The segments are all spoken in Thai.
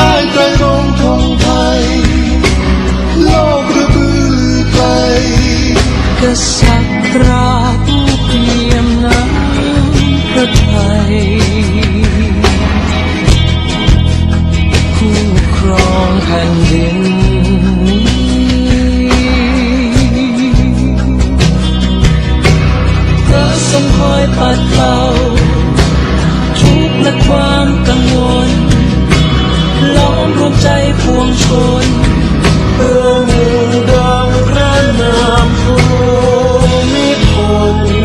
ใต้กระทงธงไทย โลกระบือไปกษัตริย์ราชเทียมน้พระไทยคู่ครองแผ่นดิน Senhor.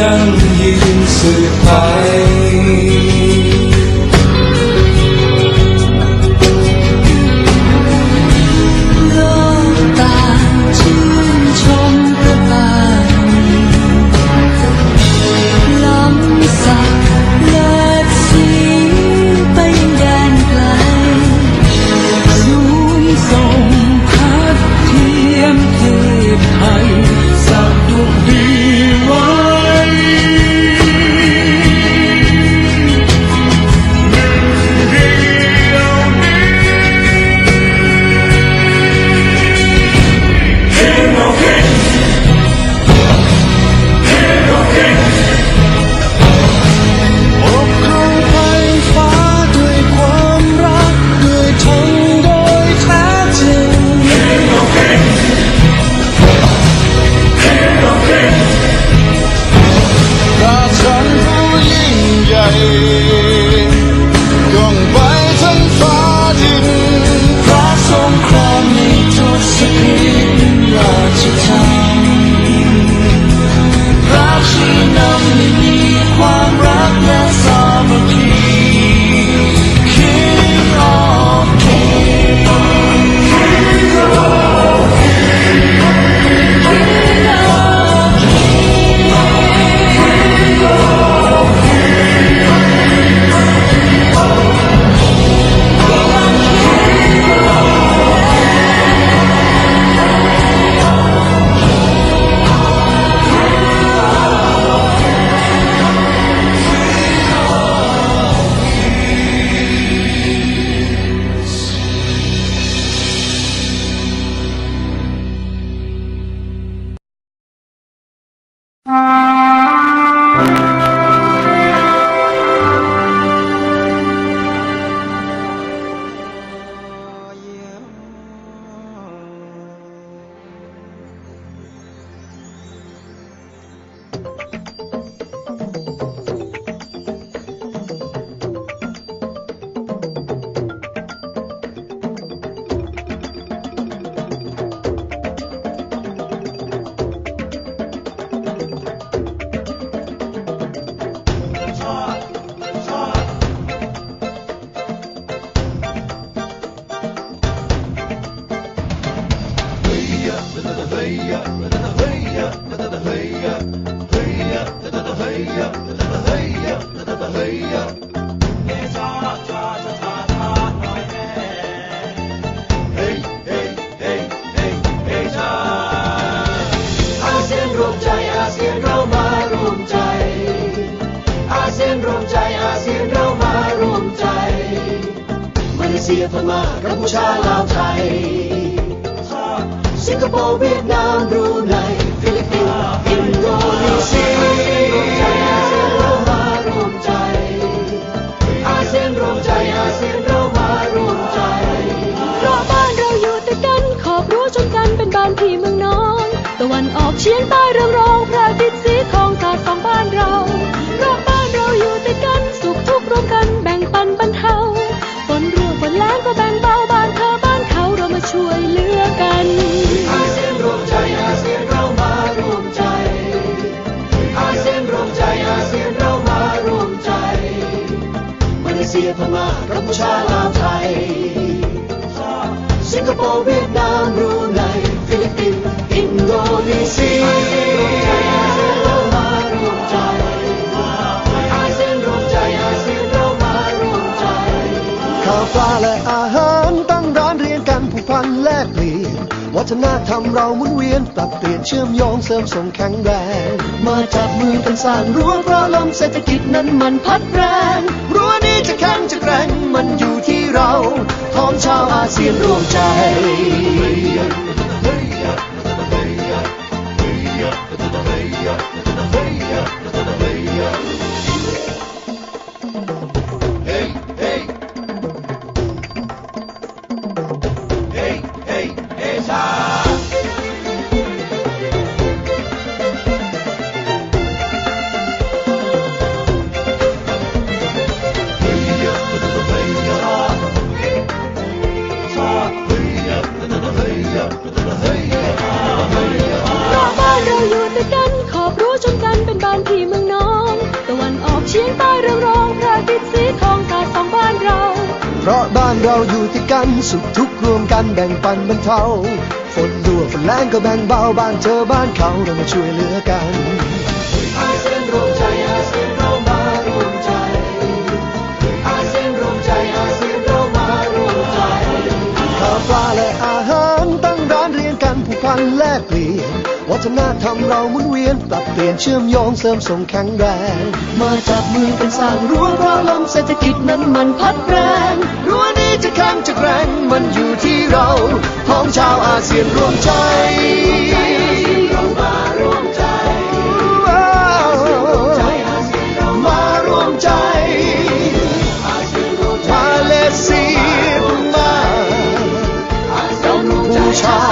ยังยืนสืบไป เซียพม่ากัมพูชาลาวไทย สิงคโปร์เวียดนามบรูไนฟิลิปปินส์อินโดนีเซีย เป็นบ้านพี่เมืองนอนตะวันออกเฉียงใต้เรืองรองพระอาทิตย์สีทองสาดส่องบ้านเราเพราะบ้านเราอยู่ติดกันสุขทุกข์ร่วมกันแบ่งปันบรรเทาฝนร่วงฝนแล้งก็แบ่งเบาบ้านเธอบ้านเขาเรามาช่วยเหลือกันอาเซียนรวมใจอาเซียนเรามารวมใจอาเซียนรวมใจอาเซียนเรามารวมใจมาเลเซียพม่ากัมพูชาลาวไทยสิงคโปร์เวียดนามบรูไนฟิลิป ปินส์อินโดนีเซีอาเซียนรวมใจอาเซียนรวมใจอาเซียนเรามารวมใจข้าวปลาและอาหารตั้งร้านเรียนกันผูกพันแลกเปลี่ยนวัฒนธรรมเราหมุนเวียนปรับเปลี่ยนเชื่อมโยงเสริมส่งแข็งแรง มาจับมือกันสร้างรั้วเพราะลมเศรษฐกิจนั้นมันพัดแรงรั้วนี้จะแข็งจะแกร่งมันอยู่ที่เราพร้อมชาวอาเซียนร่วมใจ เฉียงใต้เรืองรองพระอาทิตย์สีทองสาดส่องบ้านเรา เพราะบ้านเราอยู่ติดกันสุขทุกข์รวมกันแบ่งปันบรรเทาฝนรั่วฝนแรงก็แบ่งเบาบ้านเธอบ้านเขาเรามาช่วยเหลือกันอาเซียนรวมใจอาเซียนเรามารวมใจอาเซียนรวมใจอาเซียนเรามารวมใจข้าวปลาและอาหารตั้งร้านเรียงกันผูกพันแลกเปลี่ยน วัฒนธรรมเราหมุนเวียน ปรับเปลี่ยนเชื่อมโยงเสริมส่งแข็งแรง มาจับมือเป็นสร้างรั้วเพราะลมเศรษฐกิจนั้นมันพัดแรงรั้วนี้จะแข็งจะแรงมันอยู่ที่เราพ้องชาวอาเซียนรวมใจชา